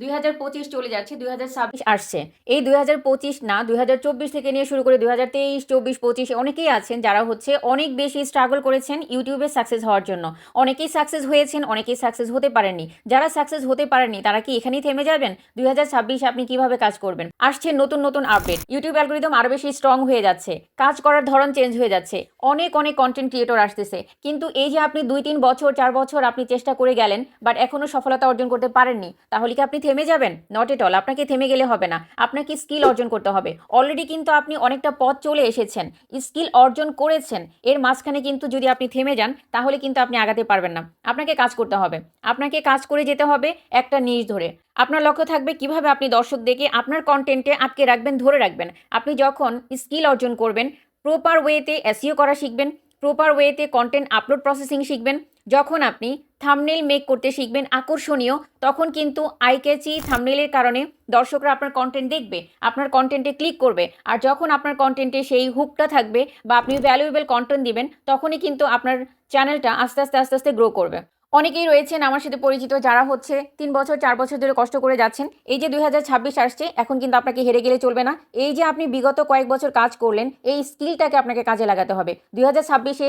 দুই পঁচিশ চলে যাচ্ছে, দুই ছাব্বিশ আসছে। এই দুই পঁচিশ না, দুই চব্বিশ থেকে নিয়ে শুরু করে দুই হাজার তেইশ, চব্বিশ, পঁচিশ অনেকেই আছেন যারা হচ্ছে অনেক বেশি স্ট্রাগল করেছেন ইউটিউবে সাকসেস হওয়ার জন্য। অনেকেই সাকসেস হয়েছেন, অনেকেই সাকসেস হতে পারেননি। যারা সাকসেস হতে পারেননি, তারা কি এখানেই থেমে যাবেন? দুই ছাব্বিশে আপনি কীভাবে কাজ করবেন? আসছে নতুন নতুন আপডেট ইউটিউব অ্যালগোরিদম আরও বেশি স্ট্রং হয়ে যাচ্ছে। কাজ করার ধরন চেঞ্জ হয়ে যাচ্ছে। অনেক অনেক কন্টেন্ট ক্রিয়েটর আসতেছে। কিন্তু এই যে আপনি দুই, তিন বছর, চার বছর আপনি চেষ্টা করে গেলেন বাট এখনও সফলতা অর্জন করতে পারেননি, তাহলে কি আপনি থেমে যাবেন? নট এট অল আপনাকে থেমে গেলে হবে না। আপনাকে স্কিল অর্জন করতে হবে। অলরেডি কিন্তু আপনি অনেকটা পথ চলে এসেছেন। স্কিল অর্জন করেছেন। এর মাঝখানে কিন্তু যদি আপনি থেমে যান, তাহলে কিন্তু আপনি আগাতে পারবেন না। আপনাকে কাজ করতে হবে। আপনাকে কাজ করে যেতে হবে একটা নিজ ধরে। আপনার লক্ষ্য থাকবে কীভাবে আপনি দর্শক দেখে আপনার কন্টেন্টে আটকে রাখবেন, ধরে রাখবেন। আপনি যখন স্কিল অর্জন করবেন প্রপার ওয়েতে এসিও করা শিখবেন প্রপার ওয়েতে কন্টেন্ট আপলোড প্রসেসিং শিখবেন যখন আপনি থামনেল মেক করতে শিখবেন আকর্ষণীয়, তখন কিন্তু আই ক্যাচি থামনেলের কারণে দর্শকরা আপনার কন্টেন্ট দেখবে, আপনার কন্টেন্টে ক্লিক করবে। আর যখন আপনার কন্টেন্টে সেই হুকটা থাকবে বা আপনি ভ্যালুয়েবল কন্টেন্ট দিবেন, তখনই কিন্তু আপনার চ্যানেলটা আস্তে আস্তে আস্তে আস্তে গ্রো করবে। অনেকেই রয়েছেন আমার সাথে পরিচিত যারা হচ্ছে তিন বছর, চার বছর ধরে কষ্ট করে যাচ্ছেন। এই যে দুই হাজার ছাব্বিশ আসছে, এখন কিন্তু আপনাকে হেরে গেলে চলবে না। এই যে আপনি বিগত কয়েক বছর কাজ করলেন, এই স্কিলটাকে আপনাকে কাজে লাগাতে হবে। দুই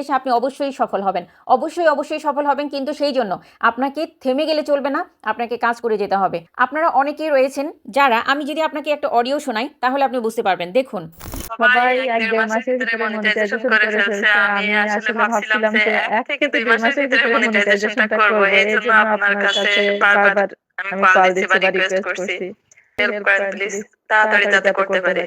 এসে আপনি অবশ্যই সফল হবেন। অবশ্যই অবশ্যই সফল হবেন, কিন্তু সেই জন্য আপনাকে থেমে গেলে চলবে না, আপনাকে কাজ করে যেতে হবে। আপনারা অনেকেই রয়েছেন যারা, আমি যদি আপনাকে একটা অডিও শোনাই, তাহলে আপনি বুঝতে পারবেন। দেখুন সবাই এক দেড় মাসের ভিতরে মনিটাইজেশন করে ফেলছে। আমি আসলে ভাবছিলাম যে এক থেকে দুই মাসের ভিতরে মনিটাইজেশনটা করব। এই জন্য আপনার কাছে বারবার আমি কল দিচ্ছি বা রিকোয়েস্ট করছি। হেল্প করেন প্লিজ তাড়াতাড়ি যাতে করতে পারি।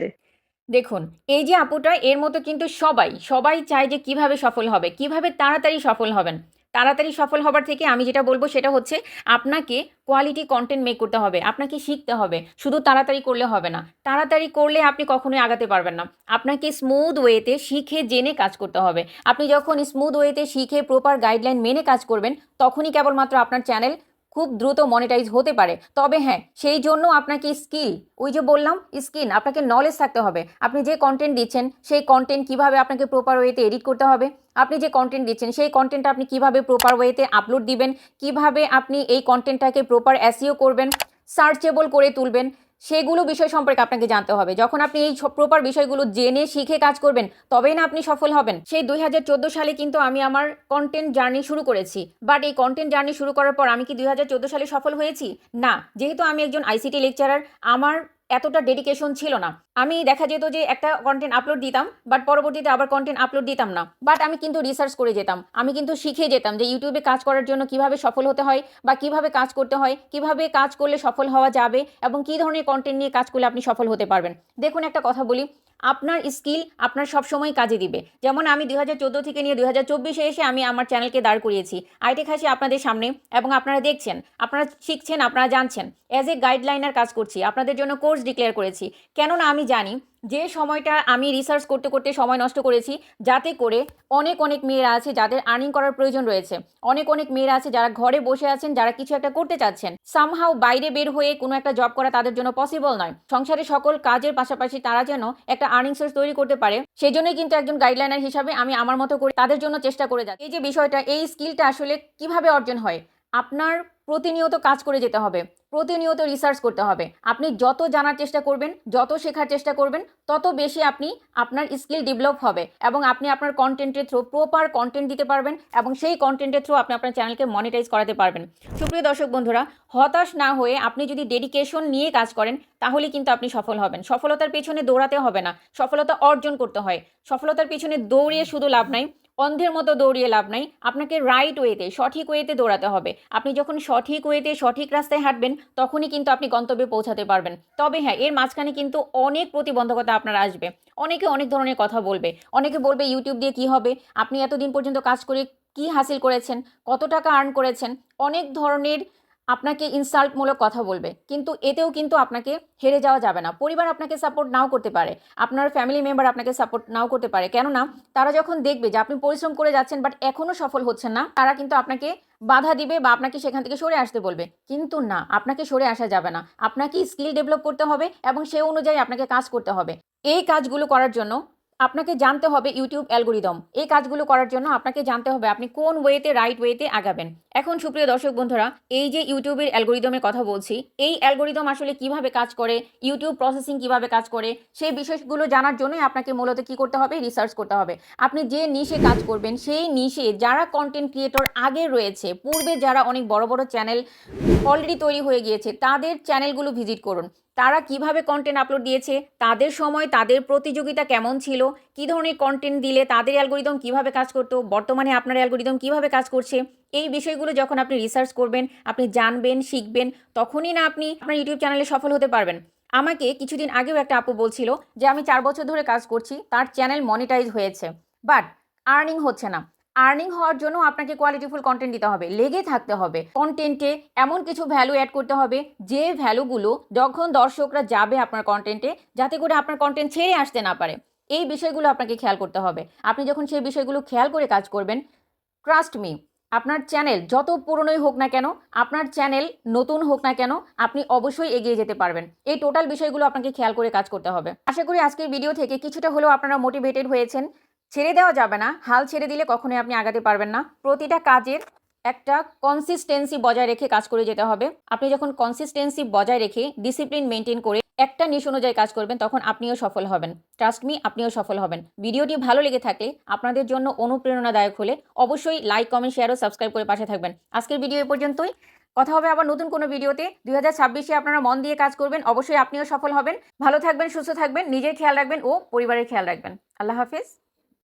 দেখুন এই যে আপুটা এর মতো কিন্তু সবাই সবাই চায় যে কীভাবে সফল হবে কীভাবে তাড়াতাড়ি সফল হবেন। তাড়াতাড়ি সফল হবার থেকে আমি যেটা বলব সেটা হচ্ছে আপনাকে কোয়ালিটি কন্টেন্ট মেক করতে হবে, আপনাকে শিখতে হবে, শুধু তাড়াতাড়ি করলে হবে না। তাড়াতাড়ি করলে আপনি কখনোই আগাতে পারবেন না। আপনাকে স্মুথ ওয়েতে শিখে জেনে কাজ করতে হবে। আপনি যখন স্মুথ ওয়েতে শিখে প্রপার গাইডলাইন মেনে কাজ করবেন, তখনই কেবলমাত্র আপনার চ্যানেল খুব দ্রুত মনিটাইজ হতে পারে। তবে হ্যাঁ সেই জন্য আপনাকে স্কিল ওই যে বললাম স্কিল আপনাকে নলেজ থাকতে হবে। আপনি যে কন্টেন্ট দিচ্ছেন, সেই কন্টেন্ট কীভাবে আপনাকে প্রপার ওয়েতে এডিট করতে হবে? আপনি যে কন্টেন্ট দিচ্ছেন, সেই কন্টেন্টটা আপনি কীভাবে প্রপার ওয়েতে আপলোড দিবেন? কীভাবে আপনি এই কন্টেন্টটাকে প্রপার অ্যাসিও করবেন? সার্চেবল করে তুলবেন? সেগুলো বিষয় সম্পর্কে আপনাকে জানতে হবে। যখন আপনি এই প্রপার বিষয়গুলো জেনে শিখে কাজ করবেন, তবেই না আপনি সফল হবেন। সেই দুই হাজার চোদ্দ সালে কিন্তু আমি আমার কন্টেন্ট জার্নি শুরু করেছি। বাট এই কন্টেন্ট জার্নি শুরু করার পর আমি কি দুই হাজার চোদ্দ সালে সফল হয়েছি? না। যেহেতু আমি একজন আইসিটি লেকচারার আমার এতটা ডেডিকেশন ছিল না। আমি দেখা যেত যে একটা কন্টেন্ট আপলোড দিতাম বাট পরবর্তীতে আবার কন্টেন্ট আপলোড দিতাম না। বাট আমি কিন্তু রিসার্চ করে যেতাম। আমি কিন্তু শিখে যেতাম যে ইউটিউবে কাজ করার জন্য কীভাবে সফল হতে হয় বা কীভাবে কাজ করতে হয়, কীভাবে কাজ করলে সফল হওয়া যাবে এবং কী ধরনের কন্টেন্ট নিয়ে কাজ করলে আপনি সফল হতে পারবেন। দেখুন একটা কথা বলি, আপনার স্কিল আপনার সবসময় কাজে দিবে। যেমন আমি দুই হাজার চোদ্দ থেকে নিয়ে দুই হাজার চব্বিশে এসে আমি আমার চ্যানেলকে দাঁড় করিয়েছি। আইটেক খাসি আপনাদের সামনে এবং আপনারা দেখছেন, আপনারা শিখছেন, আপনারা জানছেন। অ্যাজ এ গাইডলাইনার কাজ করছি, আপনাদের জন্য কোর্স ডিক্লেয়ার করেছি। কেননা আমি জানি যে সময়টা আমি রিসার্চ করতে করতে সময় নষ্ট করেছি, যাতে করে অনেক অনেক মেয়েরা আছে যাদের আর্নিং করার প্রয়োজন রয়েছে। অনেক অনেক মেয়েরা আছে যারা ঘরে বসে আছেন, যারা কিছু একটা করতে চাচ্ছেন। সামহাও বাইরে বের হয়ে কোনো একটা জব করা তাদের জন্য পসিবল নয়। সংসারে সকল কাজের পাশাপাশি তারা যেন একটা আর্নিং সোর্স তৈরি করতে পারে সেই জন্যই কিন্তু একজন গাইডলাইনার হিসাবে আমি আমার মতো করে তাদের জন্য চেষ্টা করে যাচ্ছি। এই যে বিষয়টা, এই স্কিলটা আসলে কীভাবে অর্জন হয়? আপনার প্রতিনিয়ত কাজ করে যেতে হবে, প্রতিনিয়ত রিসার্চ করতে হবে। আপনি যত জানার চেষ্টা করবেন, যত শেখার চেষ্টা করবেন, তত বেশি আপনি আপনার স্কিল ডেভেলপ হবে এবং আপনি আপনার কন্টেন্টের থ্রু প্রপার কন্টেন্ট দিতে পারবেন এবং সেই কন্টেন্টের থ্রু আপনি আপনার চ্যানেলকে মনিটাইজ করাতে পারবেন। সুপ্রিয় দর্শক বন্ধুরা, হতাশ না হয়ে আপনি যদি ডেডিকেশন নিয়ে কাজ করেন, তাহলে কিন্তু আপনি সফল হবেন। সফলতার পেছনে দৌড়াতে হবে না, সফলতা অর্জন করতে হয়। সফলতার পেছনে দৌড়িয়ে শুধু লাভ নাই অন্ধের মতো দৌড়িয়ে লাভ নাই। আপনাকে রাইট ওয়েতে সঠিক ওয়েতে দৌড়াতে হবে। আপনি যখন সঠিক ওয়েতে সঠিক রাস্তায় হাঁটবেন, তখনই কিন্তু আপনি গন্তব্যে পৌঁছাতে পারবেন। তবে হ্যাঁ এর মাঝখানে কিন্তু অনেক প্রতিবন্ধকতা আপনার আসবে। অনেকে অনেক ধরনের কথা বলবে। অনেকে বলবে ইউটিউব দিয়ে কি হবে? আপনি এতদিন পর্যন্ত কাজ করে কি হাসিল করেছেন? কত টাকা আর্ন করেছেন? অনেক ধরনের আপনাকে ইনসাল্টমূলক কথা বলবে। কিন্তু এতেও কিন্তু আপনাকে হেরে যাওয়া যাবে না। পরিবার আপনাকে সাপোর্ট নাও করতে পারে। আপনার ফ্যামিলি মেম্বার আপনাকে সাপোর্ট নাও করতে পারে। কেননা, তারা যখন দেখবে যে আপনি পরিশ্রম করে যাচ্ছেন বাট এখনও সফল হচ্ছেন না, তারা কিন্তু আপনাকে বাধা দিবে বা আপনাকে সেখান থেকে সরে আসতে বলবে। কিন্তু না, আপনাকে সরে আসা যাবে না। আপনাকে স্কিল ডেভেলপ করতে হবে এবং সে অনুযায়ী আপনাকে কাজ করতে হবে। এই কাজগুলো করার জন্য আপনাকে জানতে হবে ইউটিউব অ্যালগোরিদম এই কাজগুলো করার জন্য আপনাকে জানতে হবে আপনি কোন ওয়েতে রাইট ওয়েতে আগাবেন। এখন সুপ্রিয় দর্শক বন্ধুরা, এই যে ইউটিউবের অ্যালগোরিদমের কথা বলছি, এই অ্যালগোরিদম আসলে কীভাবে কাজ করে ইউটিউব প্রসেসিং কীভাবে কাজ করে, সেই বিষয়গুলো জানার জন্যই আপনাকে মূলত কি করতে হবে? রিসার্চ করতে হবে। আপনি যে নিশে কাজ করবেন, সেই নিশে যারা কন্টেন্ট ক্রিয়েটর আগে রয়েছে, পূর্বে যারা অনেক বড় বড় চ্যানেল অলরেডি তৈরি হয়ে গিয়েছে, তাদের চ্যানেলগুলো ভিজিট করুন। তারা কীভাবে কন্টেন্ট আপলোড দিয়েছে, তাদের সময়, তাদের প্রতিযোগিতা কেমন ছিল, কী ধরনের কন্টেন্ট দিলে, তাদের অ্যালগোরিদম কীভাবে কাজ করতো, বর্তমানে আপনার অ্যালগোরিদম কীভাবে কাজ করছে, এই বিষয়গুলো যখন আপনি রিসার্চ করবেন, আপনি জানবেন, শিখবেন, তখনই না আপনি আপনার ইউটিউব চ্যানেলে সফল হতে পারবেন। আমাকে কিছুদিন আগেও একটা আপু বলছিল যে, আমি চার বছর ধরে কাজ করছি, তার চ্যানেল মনিটাইজ হয়েছে বাট আর্নিং হচ্ছে না। আর্নিং হওয়ার জন্য আপনাকে কোয়ালিটিফুল কন্টেন্ট দিতে হবে, লেগে থাকতে হবে। কন্টেন্টে এমন কিছু ভ্যালু অ্যাড করতে হবে, যে ভ্যালুগুলো যখন দর্শকরা যাবে আপনার কন্টেন্টে যাতে করে আপনার কন্টেন্ট ছেড়ে আসতে না পারে। এই বিষয়গুলো আপনাকে খেয়াল করতে হবে। আপনি যখন সেই বিষয়গুলো খেয়াল করে কাজ করবেন ট্রাস্ট মি আপনার চ্যানেল যত পুরনোই হোক না কেন, আপনার চ্যানেল নতুন হোক না কেন, আপনি অবশ্যই এগিয়ে যেতে পারবেন। এই টোটাল বিষয়গুলো আপনাকে খেয়াল করে কাজ করতে হবে। আশা করি আজকের ভিডিও থেকে কিছুটা হলেও আপনারা মোটিভেটেড হয়েছেন। ছেড়ে দেওয়া যাবে না। হাল ছেড়ে দিলে কখনোই আপনি আগাতে পারবেন না। প্রতিটা কাজের একটা কনসিস্টেন্সি বজায় রেখে কাজ করে যেতে হবে। আপনি যখন কনসিস্টেন্সি বজায় রেখে ডিসিপ্লিন মেনটেন করে একটা নিশ অনুযায়ী কাজ করবেন, তখন আপনিও সফল হবেন। ট্রাস্ট মি আপনিও সফল হবেন। ভিডিওটি ভালো লেগে থাকলে আপনাদের জন্য অনুপ্রেরণাদায়ক হলে অবশ্যই লাইক কমেন্ট শেয়ার ও সাবস্ক্রাইব করে পাশে থাকবেন। আজকের ভিডিও এ পর্যন্তই। কথা হবে আবার নতুন কোনো ভিডিওতে। দুই হাজার ছাব্বিশে আপনারা মন দিয়ে কাজ করবেন, অবশ্যই আপনিও সফল হবেন। ভালো থাকবেন, সুস্থ থাকবেন, নিজের খেয়াল রাখবেন ও পরিবারের খেয়াল রাখবেন। আল্লাহ হাফিজ।